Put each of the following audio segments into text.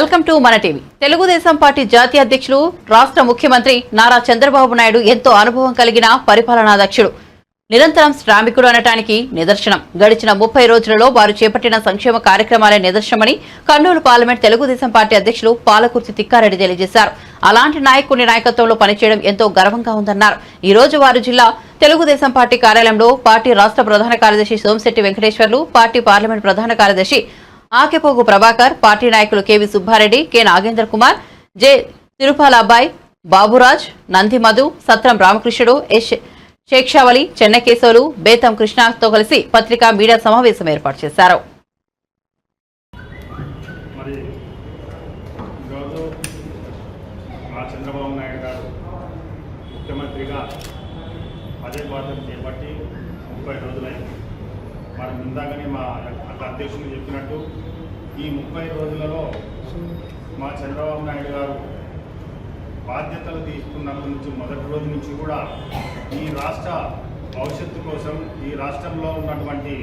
Welcome to మన TV. Telugu Desam party జాతీయ అధ్యక్షులు రాష్ట్ర ముఖ్యమంత్రి నారా చంద్రబాబు నాయుడు ఎంతో అనుభవం కలిగిన పరిపాలనాధ్యక్షుడు. నిరంతరం శ్రామికుడు అనటానికి నిదర్శనం. గడిచిన ముప్పై రోజులలో వారు చేపట్టిన సంక్షేమ కార్యక్రమాలే నిదర్శనమని కర్నూలు పార్లమెంట్ తెలుగుదేశం పార్టీ అధ్యక్షులు పాలకుర్తి తిక్కారెడ్డి తెలియజేశారు. అలాంటి నాయకుని నాయకత్వంలో పనిచేయడం ఎంతో గర్వంగా ఉందన్నారు. ఈ రోజు వారు జిల్లా తెలుగుదేశం పార్టీ కార్యాలయంలో పార్టీ రాష్ట్ర ప్రధాన కార్యదర్శి సోమశెట్టి వెంకటేశ్వర్లు పార్టీ పార్లమెంట్ ప్రధాన కార్యదర్శి ఆకెపోగు ప్రభాకర్ పార్టీ నాయకులు KV Subbareddy K Nagender Kumar J Tirupala అబ్బాయి బాబురాజ్ నందిమధు సత్రం రామకృష్ణుడు ఎస్ శేక్షావళి చెన్నకేశవులు బేతం కృష్ణతో కలిసి పత్రికా మీడియా సమావేశం ఏర్పాటు చేశారు. చంద్రబాబు నాయుడు గారు ముఖ్యమంత్రిగా అదే బాధ్యత చేపట్టి ముప్పై రోజులైంది మనం ఇందాకనే మా అక్క అధ్యక్షులు చెప్పినట్టు ఈ ముప్పై రోజులలో మా చంద్రబాబు నాయుడు గారు బాధ్యతలు తీసుకున్నప్పటి నుంచి మొదటి రోజు నుంచి కూడా ఈ రాష్ట్ర భవిష్యత్తు కోసం ఈ రాష్ట్రంలో ఉన్నటువంటి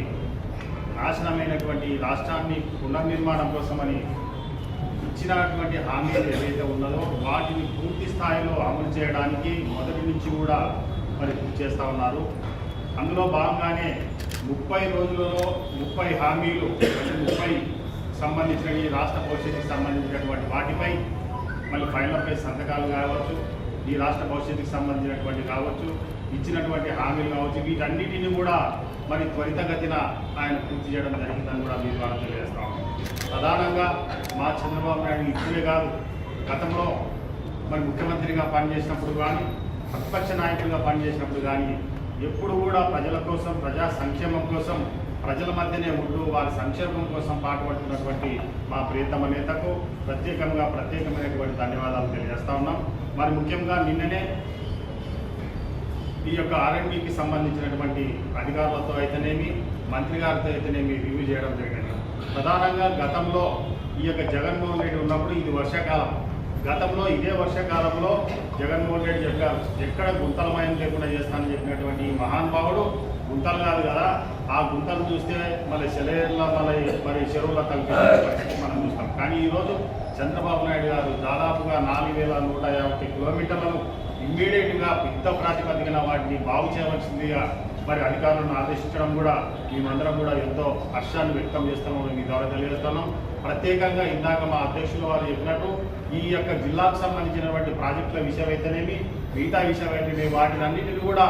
నాశనమైనటువంటి రాష్ట్రాన్ని పునర్నిర్మాణం కోసమని ఇచ్చినటువంటి హామీలు ఏవైతే ఉన్నదో వాటిని పూర్తి స్థాయిలో అమలు చేయడానికి మొదటి నుంచి కూడా మరి గుర్తు చేస్తూ ఉన్నారు. అందులో భాగంగానే ముప్పై రోజులలో ముప్పై హామీలు అంటే ముప్పై సంబంధించిన ఈ రాష్ట్ర భవిష్యత్తుకి సంబంధించినటువంటి వాటిపై మళ్ళీ ఫైనల్పై సంతకాలు కావచ్చు ఈ రాష్ట్ర భవిష్యత్తుకి సంబంధించినటువంటి కావచ్చు ఇచ్చినటువంటి హామీలు కావచ్చు వీటన్నిటిని కూడా మరి త్వరితగతిన ఆయన పూర్తి చేయడం జరిగిందని కూడా మీ ద్వారా తెలియజేస్తాం ప్రధానంగా మా చంద్రబాబు నాయుడు ఇప్పుడే కాదు గతంలో మరి ముఖ్యమంత్రిగా పనిచేసినప్పుడు కానీ ప్రతిపక్ష నాయకులుగా పనిచేసినప్పుడు కానీ ఎప్పుడు కూడా ప్రజల కోసం ప్రజా సంక్షేమం కోసం ప్రజల మధ్యనే ఉంటూ వారి సంక్షేమం కోసం పాటుపడుతున్నటువంటి మా ప్రియతమ నేతకు ప్రత్యేకంగా ప్రత్యేకమైనటువంటి ధన్యవాదాలు తెలియజేస్తా ఉన్నాం. మరి ముఖ్యంగా నిన్ననే ఈ యొక్క ఆర్ఎండ్బికి సంబంధించినటువంటి అధికారులతో అయితేనేమి మంత్రి గారితో అయితేనేమి రివ్యూ చేయడం జరిగింది. ప్రధానంగా గతంలో ఈ యొక్క జగన్మోహన్ రెడ్డి ఉన్నప్పుడు ఇది వర్షాకాలం. గతంలో ఇదే వర్షాకాలంలో జగన్మోహన్ రెడ్డి చెప్పారు ఎక్కడ గుంతలమయం లేకుండా చేస్తానని చెప్పినటువంటి ఈ మహానుభావుడు గుంతలు కాదు కదా ఆ గుంతలు చూస్తే మళ్ళీ సెలయేర్ల మళ్ళీ మరి చెరువుల కలిపి మనం చూస్తాం. కానీ ఈరోజు చంద్రబాబు నాయుడు గారు దాదాపుగా నాలుగు వేల నూట యాభై కిలోమీటర్లను ఇమ్మీడియట్గా పెద్ద ప్రాతిపదికన వాటిని బాగు చేయవలసిందిగా మరి అధికారులను ఆదేశించడం కూడా మేమందరం కూడా ఎంతో హర్షాన్ని వ్యక్తం చేస్తున్నామని మీ ద్వారా తెలియజేస్తున్నాం. ప్రత్యేకంగా ఇందాక మా అధ్యక్షుల వారు చెప్పినట్టు ఈ యొక్క జిల్లాకు సంబంధించినటువంటి ప్రాజెక్టుల విషయం అయితేనేమి మిగతా విషయం అయితేనేమి వాటిని అన్నింటినీ కూడా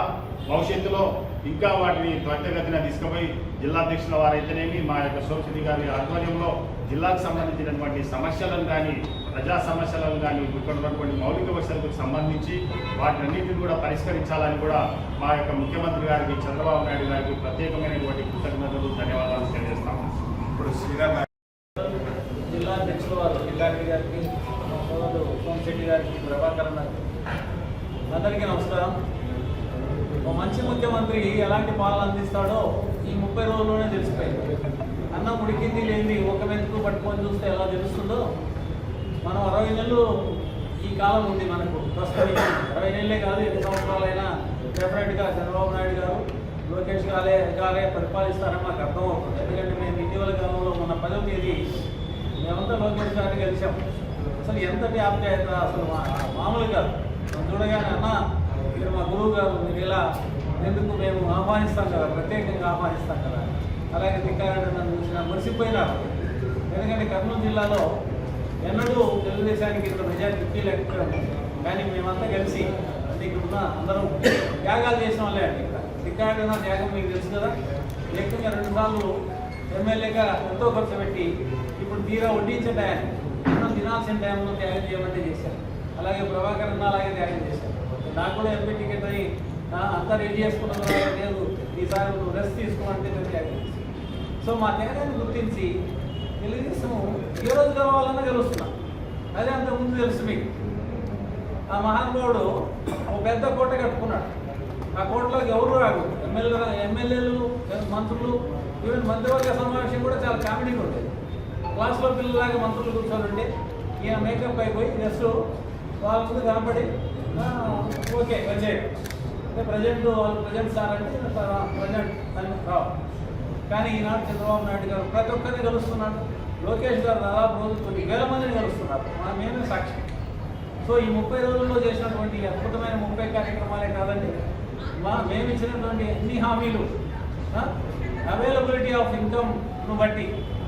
భవిష్యత్తులో ఇంకా వాటిని త్వరితగతిన తీసుకుపోయి జిల్లా అధ్యక్షుల వారైతేనేమి మా యొక్క సోషిటీ గారి ఆధ్వర్యంలో జిల్లాకు సంబంధించినటువంటి సమస్యలను కానీ ప్రజా సమస్యలను కానీ ఇక్కడ ఉన్నటువంటి మౌలిక వసతులకు సంబంధించి వాటినన్నింటిని కూడా పరిష్కరించాలని కూడా మా యొక్క ముఖ్యమంత్రి గారికి చంద్రబాబు నాయుడు గారికి ప్రత్యేకమైనటువంటి కృతజ్ఞతలు ధన్యవాదాలు తెలియజేస్తాము. ఇప్పుడు శ్రీరామ్ జిల్లా అధ్యక్షుల వారు జిల్లారెడ్డి గారికి సోదరుడు సోమశెట్టి గారికి ప్రభాకర్ గారికి అందరికీ నమస్కారం. ఒక మంచి ముఖ్యమంత్రి ఎలాంటి పాలన అందిస్తాడో ఈ ముప్పై రోజుల్లోనే తెలిసిపోయింది. అన్నం ఉడికింది లేనిది ఒక మెతుకు పట్టుకొని చూస్తే ఎలా తెలుస్తుందో? మనం అరవై నెలలు ఈ కాలం ఉంది మనకు. ప్రస్తుతం అరవై నెలలే కాదు ఎన్ని సంవత్సరాలైనా డెఫినెట్గా చంద్రబాబు నాయుడు గారు లోకేష్ గారే గారే పరిపాలిస్తారని మాకు అర్థం అవుతుంది ఎందుకంటే మేము ఇటీవల కాలంలో మన పదవ తేదీ మేమంతా లోకేష్ గారిని కలిసాం అసలు ఎంతటి ఆప్యాయత అసలు మా మామూలు కాదు. మనం చూడగానే అన్న ఇక్కడ మా గురువు గారు మీరు ఇలా ఎందుకు మేము ఆహ్వానిస్తాం కదా ప్రత్యేకంగా ఆహ్వానిస్తాం కదా. అలాగే తిక్కారెడ్డి నన్ను చూసిన మురిసిపోయినారు ఎందుకంటే కర్నూలు జిల్లాలో ఎన్నడూ తెలుగుదేశానికి ఇంత మెజారిటీ ఇప్పలేకపోయాము కానీ మేమంతా కలిసి ఇక్కడ ఉన్న అందరం త్యాగాలు చేసిన వాళ్ళే అండి ఇక్కడ. తిక్కారెడ్డి త్యాగం మీకు తెలుసు కదా? ఏకంగా రెండుసార్లు ఎమ్మెల్యేగా ఎంతో ఖర్చు పెట్టి ఇప్పుడు తీరా వడ్డించే టైం మనం తినాల్సిన టైంలో త్యాగం చేయమంటే చేశారు. అలాగే ప్రభాకర్ అలాగే త్యాగం చేశారు. నాకు కూడా ఎంపీ టికెట్ అయ్యి అంతా రెడీ చేసుకున్నాం లేదు. ఈసారి నువ్వు రెస్ట్ తీసుకోవాలంటే నేను సో మా త్యాగాన్ని గుర్తించి తెలుగుదేశం ఏ రోజు గెలవాలన్నా గెలుస్తున్నాం. అదే అంత ముందు తెలుసు మీకు. ఆ మహానుభావుడు ఒక పెద్ద కోట కట్టుకున్నాడు. ఆ కోటలోకి ఎవరు రాదు ఎమ్మెల్యే ఎమ్మెల్యేలు మంత్రులు ఈవెన్ మంత్రివర్గ సమావేశం కూడా చాలా కామెడీగా ఉండేది. క్లాస్లో పిల్లలాగా మంత్రులు కూర్చొని ఈయన మేకప్ అయిపోయి జస్ట్ వాళ్ళ ముందు కనపడి ఓకే వచ్చేయండి అంటే ప్రజెంట్ వాళ్ళు ప్రజెంట్ సార్ అంటే ప్రజెంట్ అని రావు. కానీ ఈనాడు చంద్రబాబు నాయుడు గారు ప్రతి ఒక్కరిని కలుస్తున్నాడు లోకేష్ గారు దాదాపు రోజు కొన్ని వేల మందిని కలుస్తున్నారు. మా మేమే సాక్షి. సో ఈ ముప్పై రోజుల్లో చేసినటువంటి అద్భుతమైన ముప్పై కార్యక్రమాలే కాదండి. మా మేము ఇచ్చినటువంటి అన్ని హామీలు అవైలబిలిటీ ఆఫ్ ఇన్కమ్ను బట్టి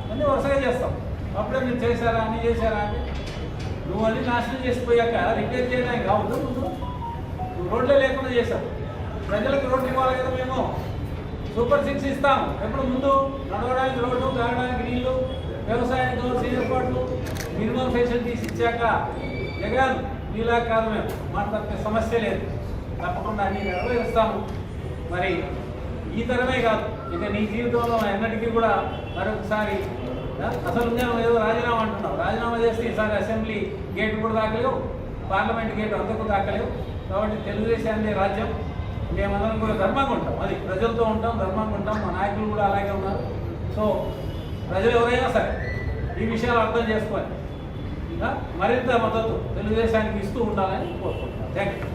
అన్నీ వరుసగా చేస్తాం. అప్పుడే మీరు చేశారా అన్నీ చేశారా అంటే నువ్వు అన్ని నాశనం చేసిపోయాక రిపేర్ చేయడానికి కావద్దు నువ్వు నువ్వు రోడ్లే లేకుండా చేశావు. ప్రజలకు రోడ్లు ఇవ్వాలి కదా మేము. సూపర్ సిక్స్ ఇస్తాం. ఎప్పుడు ముందు నడవడానికి రోడ్డు తాగడానికి నీళ్ళు వ్యవసాయానికి కావాల్సిన ఏర్పాట్లు మినిమం ఫెసిలిటీస్ ఇచ్చాక జగన్ నీలా కాదు మేము మాట్లాడితే సమస్య లేదు. తప్పకుండా అన్ని నెరవేరుస్తాము. మరి ఈ తరమే కాదు. ఇక నీ జీవితంలో ఎన్నటికీ కూడా మరొకసారి అసలు నేను ఏదో రాజీనామా అంటున్నావు. రాజీనామా చేస్తే ఈసారి అసెంబ్లీ గేట్ కూడా దాకలేవు పార్లమెంట్ గేట్ అంతకు దాకలేవు. కాబట్టి తెలుగుదేశాన్ని రాజ్యం. మేమందరం కూడా ధర్మంగా ఉంటాం. అది ప్రజలతో ఉంటాం ధర్మంగా ఉంటాం. మా నాయకులు కూడా అలాగే ఉన్నారు. సో ప్రజలు ఎవరైనా సరే ఈ విషయాలు అర్థం చేసుకొని ఇంకా మరింత మద్దతు తెలుగుదేశానికి ఇస్తూ ఉండాలని కోరుకుంటున్నాను. Thank you